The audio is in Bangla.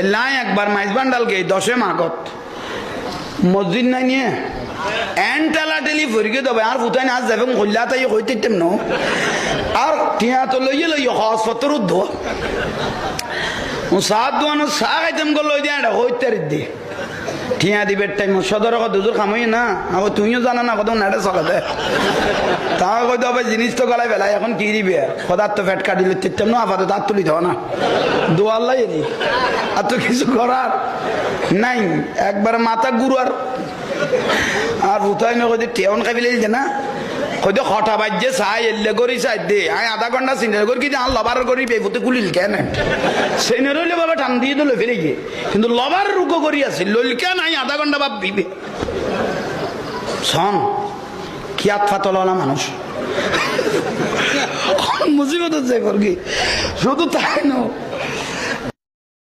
এলাই একবার মাইজ বান্ডালকে দশে মাগত। মসজিদ নাই নিয়ে? এন টেলা ফরিকে দেবে, আর ফুটাই নাচ যাবে কল্যা তাই হইতে ন। আর টিয়া তো লইয়ে লইয়ে হস পত্র উদ্ধ। সাত দোয়ানো চা খাইতাম গো লই দিয়া হইতে ঠিয়া দিবে টাইম সদর দুজোর খামই না। আবার তুমিও জানা না কত নাটে চলাতে। তা কই হবে জিনিস তো গলায় বেলায় এখন কি দিবে? কদার তো ফ্যাট কাটিলে তেতাম না আপাতত তার তুলি দেওয়া না। দোয়াল্লাই এরি আর তো কিছু করার নাই। একবার মাথা গুরু আর আর উঠাই না কইতে টেউন কাবিলে দিতে না। কইতে হঠা বাজ্যে চাই এলে করি চাই, দে। আই আধা ঘণ্টা চিন্তা করি কি আর লবার করি পেপুতে কুলিল কেন? সেইনে রইলে বাবা টান দিয়ে দিল ফিরে গিয়ে। কিন্তু লবার রুক করি আছে লইলকে নাই? আধা ঘণ্টা বাপ বিবে শোন কি আত্মা তলা মানুষ? মুসিবত হচ্ছে কি? শুধু তাই না।